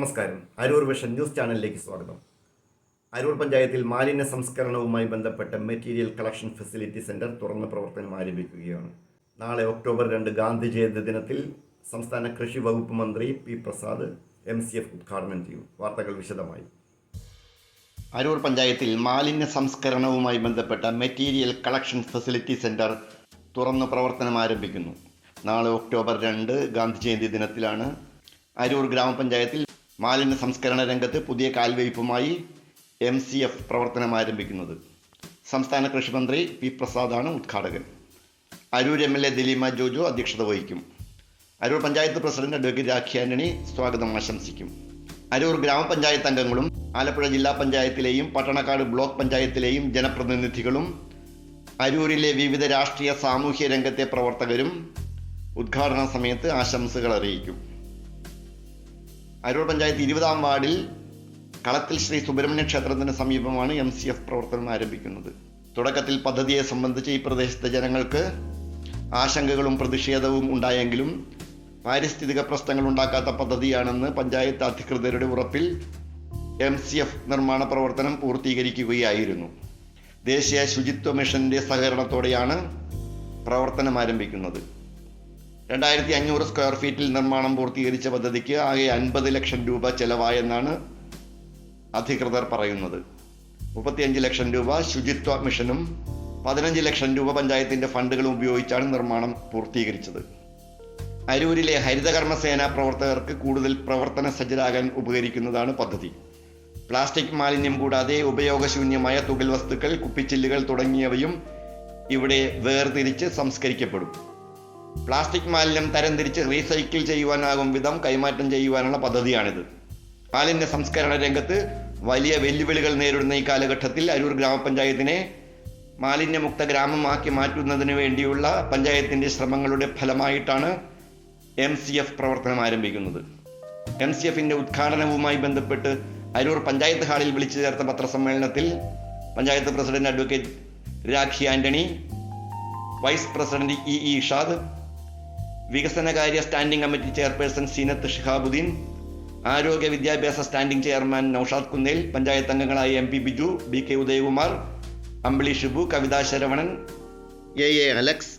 നമസ്കാരം. Aroor vision news ചാനലിലേക്ക് സ്വാഗതം. അരൂർ പഞ്ചായത്തിൽ മാലിന്യ സംസ്കരണവുമായി ബന്ധപ്പെട്ട മെറ്റീരിയൽ കളക്ഷൻ ഫെസിലിറ്റി സെന്റർ തുറന്ന പ്രവർത്തനം ആരംഭിക്കുകയാണ്. നാളെ ഒക്ടോബർ രണ്ട് ഗാന്ധി ജയന്തി ദിനത്തിൽ സംസ്ഥാന കൃഷി വകുപ്പ് മന്ത്രി P Prasad M C F ഉദ്ഘാടനം ചെയ്യും. വാർത്തകൾ വിശദമായി. അരൂർ പഞ്ചായത്തിൽ മാലിന്യ സംസ്കരണവുമായി ബന്ധപ്പെട്ട മെറ്റീരിയൽ കളക്ഷൻ ഫെസിലിറ്റി സെന്റർ തുറന്ന് പ്രവർത്തനം ആരംഭിക്കുന്നു. നാളെ ഒക്ടോബർ രണ്ട് ഗാന്ധി ജയന്തി ദിനത്തിലാണ് അരൂർ ഗ്രാമപഞ്ചായത്തിൽ മാലിന്യ സംസ്കരണ രംഗത്ത് പുതിയ കാൽവയ്പുമായി എം സി എഫ് പ്രവർത്തനം ആരംഭിക്കുന്നത്. സംസ്ഥാന കൃഷിമന്ത്രി പി പ്രസാദാണ് ഉദ്ഘാടകൻ. Aroor M L A Dileema Joju അധ്യക്ഷത വഹിക്കും. അരൂർ പഞ്ചായത്ത് പ്രസിഡന്റ് അഡ്വക്കേറ്റ് രാഖി ആന്റണി സ്വാഗതം ആശംസിക്കും. അരൂർ ഗ്രാമപഞ്ചായത്ത് അംഗങ്ങളും ആലപ്പുഴ ജില്ലാ പഞ്ചായത്തിലെയും പട്ടണക്കാട് ബ്ലോക്ക് പഞ്ചായത്തിലെയും ജനപ്രതിനിധികളും അരൂരിലെ വിവിധ രാഷ്ട്രീയ സാമൂഹ്യ രംഗത്തെ പ്രവർത്തകരും ഉദ്ഘാടന സമയത്ത് ആശംസകൾ അറിയിക്കും. അരൂർ പഞ്ചായത്ത് ഇരുപതാം വാർഡിൽ കളത്തിൽ ശ്രീ സുബ്രഹ്മണ്യ ക്ഷേത്രത്തിന് സമീപമാണ് എം സി എഫ് പ്രവർത്തനം ആരംഭിക്കുന്നത്. തുടക്കത്തിൽ പദ്ധതിയെ സംബന്ധിച്ച് ഈ പ്രദേശത്തെ ജനങ്ങൾക്ക് ആശങ്കകളും പ്രതിഷേധവും ഉണ്ടായെങ്കിലും പാരിസ്ഥിതിക പ്രശ്നങ്ങൾ ഉണ്ടാക്കാത്ത പദ്ധതിയാണെന്ന് പഞ്ചായത്ത് അധികൃതരുടെ ഉറപ്പിൽ എം സി എഫ് നിർമ്മാണ പ്രവർത്തനം പൂർത്തീകരിക്കുകയായിരുന്നു. ദേശീയ ശുചിത്വ മിഷന്റെ സഹകരണത്തോടെയാണ് പ്രവർത്തനം ആരംഭിക്കുന്നത്. രണ്ടായിരത്തി അഞ്ഞൂറ് സ്ക്വയർ ഫീറ്റിൽ നിർമ്മാണം പൂർത്തീകരിച്ച പദ്ധതിക്ക് ആകെ അൻപത് ലക്ഷം രൂപ ചെലവായെന്നാണ് അധികൃതർ പറയുന്നത്. മുപ്പത്തിയഞ്ച് ലക്ഷം രൂപ ശുചിത്വ മിഷനും പതിനഞ്ച് ലക്ഷം രൂപ പഞ്ചായത്തിന്റെ ഫണ്ടുകളും ഉപയോഗിച്ചാണ് നിർമ്മാണം പൂർത്തീകരിച്ചത്. അരൂരിലെ ഹരിതകർമ്മസേന പ്രവർത്തകർക്ക് കൂടുതൽ പ്രവർത്തന സജ്ജരാകാൻ ഉപകരിക്കുന്നതാണ് പദ്ധതി. പ്ലാസ്റ്റിക് മാലിന്യം കൂടാതെ ഉപയോഗശൂന്യമായ തുകൽ വസ്തുക്കൾ കുപ്പിച്ചില്ലുകൾ തുടങ്ങിയവയും ഇവിടെ വേർതിരിച്ച് സംസ്കരിക്കപ്പെടും. പ്ലാസ്റ്റിക് മാലിന്യം തരംതിരിച്ച് റീസൈക്കിൾ ചെയ്യുവാനാകും വിധം കൈമാറ്റം ചെയ്യുവാനുള്ള പദ്ധതിയാണിത്. മാലിന്യ സംസ്കരണ രംഗത്ത് വലിയ വെല്ലുവിളികൾ നേരിടുന്ന ഈ കാലഘട്ടത്തിൽ അരൂർ ഗ്രാമപഞ്ചായത്തിനെ മാലിന്യമുക്ത ഗ്രാമമാക്കി മാറ്റുന്നതിന് വേണ്ടിയുള്ള പഞ്ചായത്തിന്റെ ശ്രമങ്ങളുടെ ഫലമായിട്ടാണ് എം സി എഫ് പ്രവർത്തനം ആരംഭിക്കുന്നത്. എം സി എഫിന്റെ ഉദ്ഘാടനവുമായി ബന്ധപ്പെട്ട് അരൂർ പഞ്ചായത്ത് ഹാളിൽ വിളിച്ചു ചേർത്ത പത്രസമ്മേളനത്തിൽ panchayat president advocate Rakhi Antony vice president E E Ishad വികസനകാര്യ standing committee chairperson Seenath Shihabuddin ആരോഗ്യ വിദ്യാഭ്യാസ സ്റ്റാൻഡിംഗ് ചെയർമാൻ നൌഷാദ് കുന്നേൽ പഞ്ചായത്ത് അംഗങ്ങളായ M P Biju B K Udayakumar Ambili Shibu Kavitha Saravanan A A Alex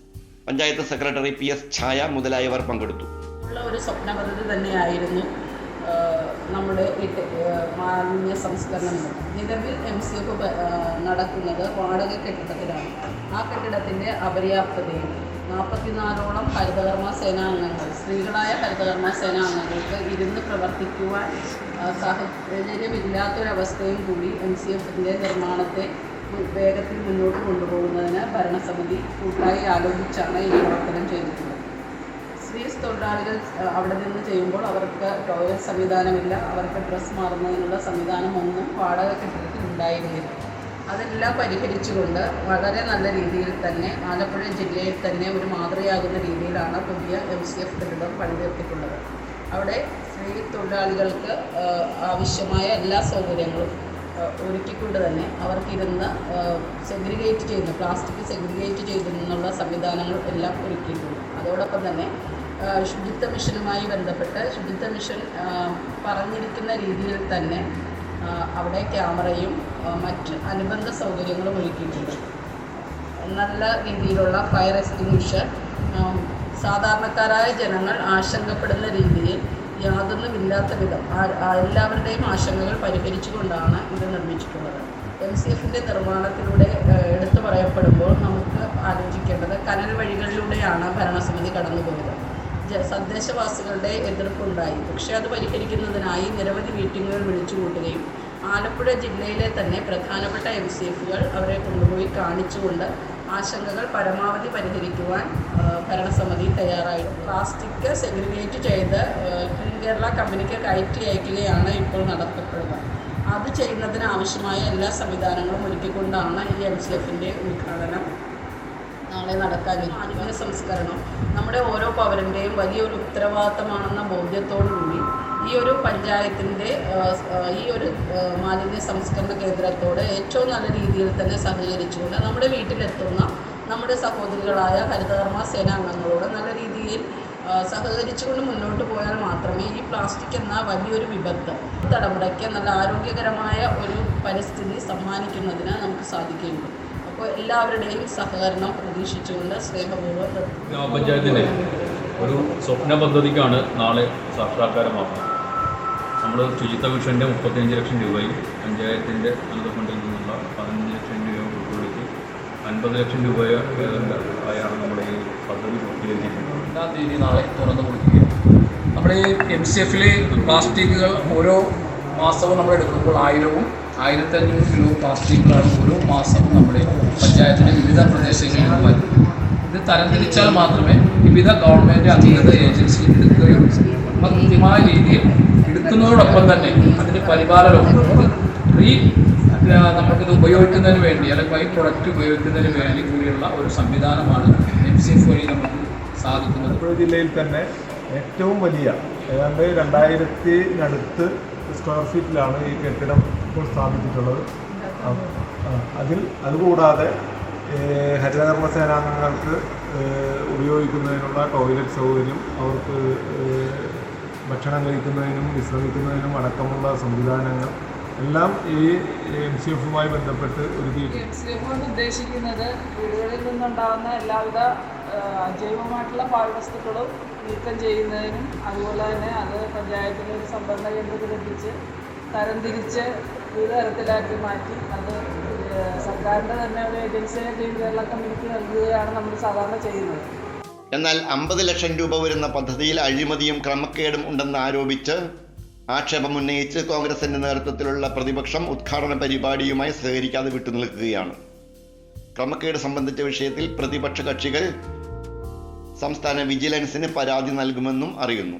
panchayat secretary P S Chaya മുതലായവർ പങ്കെടുത്തു. ഒരു സ്വപ്ന പദ്ധതി തന്നെയായിരുന്നു നമ്മുടെ ഈ ടെ- ആ, മാലിന്യ സംസ്കരണം. നിലവിൽ എം സി എഫ് നടക്കുന്നത് വാടക കെട്ടിടത്തിലാണ് ആ കെട്ടിടത്തിന്റെ അപര്യാപ്തതയും നാൽപ്പത്തിനാലോളം ഹരിതകർമ്മ സേനാംഗങ്ങൾ സ്ത്രീകളായ ഹരിതകർമ്മ സേനാംഗങ്ങൾക്ക് ഇരുന്ന് പ്രവർത്തിക്കുവാൻ സാഹചര്യമില്ലാത്തൊരവസ്ഥയും കൂടി എം സി എഫിന്റെ നിർമ്മാണത്തെ വേഗത്തിൽ മുന്നോട്ട് കൊണ്ടുപോകുന്നതിന് ഭരണസമിതി കൂട്ടായി ആലോചിച്ചാണ് ഈ പ്രവർത്തനം ചെയ്തിട്ടുള്ളത് സ്ത്രീ തൊഴിലാളികൾ അവിടെ നിന്ന് ചെയ്യുമ്പോൾ അവർക്ക് ടോയ്ലറ്റ് സംവിധാനമില്ല അവർക്ക് ഡ്രസ്സ് മാറുന്നതിനുള്ള സംവിധാനമൊന്നും വാടക കെട്ടിടത്തിൽ ഉണ്ടായിരുന്നില്ല. അതെല്ലാം പരിഹരിച്ചുകൊണ്ട് വളരെ നല്ല രീതിയിൽ തന്നെ ആലപ്പുഴ ജില്ലയിൽ തന്നെ ഒരു മാതൃയാകുന്ന രീതിയിലാണ് പുതിയ എം സി എഫ് കെട്ടിടം പണിതീർത്തിട്ടുള്ളത്. അവിടെ സ്ത്രീ തൊഴിലാളികൾക്ക് ആവശ്യമായ എല്ലാ സൗകര്യങ്ങളും ഒരുക്കിക്കൊണ്ട് തന്നെ അവർക്കിരുന്ന് സെഗ്രിഗേറ്റ് ചെയ്യുന്ന പ്ലാസ്റ്റിക് സെഗ്രിഗേറ്റ് ചെയ്യുന്നുള്ള സംവിധാനങ്ങൾ എല്ലാം ഒരുക്കിയിട്ടുണ്ട്. അതോടൊപ്പം തന്നെ ശുചിത്വ മിഷനുമായി ബന്ധപ്പെട്ട് ശുചിത്വ മിഷൻ പറഞ്ഞിരിക്കുന്ന രീതിയിൽ തന്നെ അവിടെ ക്യാമറയും മറ്റ് അനുബന്ധ സൗകര്യങ്ങളും ഒരുക്കിയിട്ടുണ്ട്. നല്ല രീതിയിലുള്ള ഫയർ എക്സ്റ്റിങ്വിഷർ സാധാരണക്കാരായ ജനങ്ങൾ ആശങ്കപ്പെടുന്ന രീതിയിൽ യാതൊന്നുമില്ലാത്ത വിധം എല്ലാവരുടെയും ആശങ്കകൾ പരിഹരിച്ചുകൊണ്ടാണ് ഇത് നിർമ്മിച്ചിട്ടുള്ളത്. എം സി എഫിന്റെ നിർമ്മാണത്തിലൂടെ എടുത്തു പറയപ്പെടുമ്പോൾ നമുക്ക് ആലോചിക്കേണ്ടത് കനൽ വഴികളിലൂടെയാണ് ഭരണസമിതി കടന്നുപോയത്. തദ്ദേശവാസികളുടെ എതിർപ്പുണ്ടായി. പക്ഷേ അത് പരിഹരിക്കുന്നതിനായി നിരവധി മീറ്റിങ്ങുകൾ വിളിച്ചു കൂട്ടുകയും ആലപ്പുഴ ജില്ലയിലെ തന്നെ പ്രധാനപ്പെട്ട എം സി എഫുകൾ അവരെ കൊണ്ടുപോയി കാണിച്ചുകൊണ്ട് ആശങ്കകൾ പരമാവധി പരിഹരിക്കുവാൻ ഭരണസമിതി തയ്യാറായി പ്ലാസ്റ്റിക് സെഗ്രിഗേറ്റ് ചെയ്ത് കേരള കമ്പനിക്ക് കയറ്റി അയക്കുകയാണ് ഇപ്പോൾ നടത്തപ്പെടുന്നത്. അത് ചെയ്യുന്നതിന് ആവശ്യമായ എല്ലാ സംവിധാനങ്ങളും ഒരുക്കിക്കൊണ്ടാണ് ഈ എം സി എഫിന്റെ ഉദ്ഘാടനം നാളെ മാലിന്യ സംസ്കരണം. നമ്മുടെ ഓരോ പൗരന്റെയും വലിയൊരു ഉത്തരവാദിത്തമാണെന്ന ബോധ്യത്തോടുകൂടി ഈ ഒരു പഞ്ചായത്തിന്റെ ഈ ഒരു മാലിന്യ സംസ്കരണ കേന്ദ്രത്തോട് ഏറ്റവും നല്ല രീതിയിൽ തന്നെ സഹകരിച്ചുകൊണ്ട് നമ്മുടെ വീട്ടിലെത്തുന്ന നമ്മുടെ സഹോദരികളായ ഹരിതകർമ്മ സേനാംഗങ്ങളോട് നല്ല രീതിയിൽ സഹകരിച്ചുകൊണ്ട് മുന്നോട്ട് പോയാൽ മാത്രമേ ഈ പ്ലാസ്റ്റിക് എന്ന വലിയൊരു വിപത്ത് തലമുറയ്ക്ക് നല്ല ആരോഗ്യകരമായ ഒരു പരിസ്ഥിതി സമ്മാനിക്കുന്നതിന് നമുക്ക് സാധിക്കുകയുള്ളൂ. എല്ലാവരുടെയും സഹകരണം പ്രതീക്ഷിച്ചുകൊണ്ട് സ്നേഹപൂർവം. ഗ്രാമപഞ്ചായത്തിന്റെ ഒരു സ്വപ്ന പദ്ധതിക്കാണ് നാളെ സാക്ഷാത്കാരമാക്കുന്നത് നമ്മൾ ശുചിത്വ മിഷന്റെ മുപ്പത്തിയഞ്ച് ലക്ഷം രൂപയും പഞ്ചായത്തിന്റെ അനന്ത ഫണ്ടിൽ നിന്നുള്ള പതിനഞ്ച് ലക്ഷം രൂപ ഉൾപ്പെടുത്തി അൻപത് ലക്ഷം രൂപ ആയാണ് നമ്മുടെ ഈ പദ്ധതി പൂർത്തീകരിച്ചിരിക്കുന്നത് രണ്ടാം തീയതി നാളെ തുറന്നു കൊടുക്കുകയും നമ്മുടെ ഈ എം സി എഫിലെ പ്ലാസ്റ്റിക്കുകൾ ഓരോ മാസവും നമ്മൾ എടുക്കുമ്പോൾ ആയിരവും ആയിരത്തഞ്ഞൂറ് കിലോ പ്ലാസ്റ്റിക്കുകളാണ് ഓരോ മാസം നമ്മുടെ പഞ്ചായത്തിന്റെ വിവിധ പ്രദേശങ്ങളിൽ നിന്ന് വരുന്നത് ഇത് തരംതിരിച്ചാൽ മാത്രമേ വിവിധ ഗവൺമെന്റ് അംഗീകൃത ഏജൻസി എടുക്കുകയും കൃത്യമായ രീതിയിൽ എടുക്കുന്നതോടൊപ്പം തന്നെ അതിന്റെ പരിപാലനവും റീ നമുക്കിത് ഉപയോഗിക്കുന്നതിന് വേണ്ടി അല്ലെങ്കിൽ ബൈ പ്രൊഡക്റ്റ് ഉപയോഗിക്കുന്നതിന് വേണ്ടി കൂടിയുള്ള ഒരു സംവിധാനമാണ് എം സി എഫ് വഴി നമുക്ക് സാധിക്കുന്നത്. ആലപ്പുഴ ജില്ലയിൽ തന്നെ ഏറ്റവും വലിയ ഏതാണ്ട് രണ്ടായിരത്തിനടുത്ത് സ്ക്വയർ ഫീറ്റിലാണ് ഈ കെട്ടിടം ഇപ്പോൾ സ്ഥാപിച്ചിട്ടുള്ളത്. അതിൽ അതുകൂടാതെ ഏഹ്, ഹരിതകർമ്മ സേനാംഗങ്ങൾക്ക് ഉപയോഗിക്കുന്നതിനുള്ള ടോയ്ലറ്റ് സൗകര്യം അവർക്ക് ഭക്ഷണം കഴിക്കുന്നതിനും വിശ്രമിക്കുന്നതിനും അടക്കമുള്ള സംവിധാനങ്ങൾ എല്ലാം ഈ എം സി എഫുമായി ബന്ധപ്പെട്ട് ഒരുക്കിയിട്ടുണ്ട്. എഫ് കൊണ്ട് ഉദ്ദേശിക്കുന്നത് വീടുകളിൽ നിന്നുണ്ടാകുന്ന എല്ലാവിധ അജൈവമായിട്ടുള്ള പാഴ്വസ്തുക്കളും നീക്കം ചെയ്യുന്നതിനും അതുപോലെ തന്നെ അത് പഞ്ചായത്തിന് ഒരു സംഭരണ കേന്ദ്രത്തിൽ എത്തിച്ച് തരംതിരിച്ച് വിവിധ തരത്തിലാക്കി മാറ്റി. അത് സർക്കാരിന്റെ തന്നെ ഒരു ഏജൻസിയെ ടീം കേരള നൽകുകയാണ് നമ്മൾ സാധാരണ ചെയ്യുന്നത്. എന്നാൽ അമ്പത് ലക്ഷം രൂപ വരുന്ന പദ്ധതിയിൽ അഴിമതിയും ക്രമക്കേടും ഉണ്ടെന്ന് ആരോപിച്ച് ആക്ഷേപം ഉന്നയിച്ച് കോൺഗ്രസിന്റെ നേതൃത്വത്തിലുള്ള പ്രതിപക്ഷം ഉദ്ഘാടന പരിപാടിയുമായി സഹകരിക്കാതെ വിട്ടുനിൽക്കുകയാണ്. ക്രമക്കേട് സംബന്ധിച്ച വിഷയത്തിൽ പ്രതിപക്ഷ കക്ഷികൾ സംസ്ഥാന വിജിലൻസിന് പരാതി നൽകുമെന്നും അറിയുന്നു.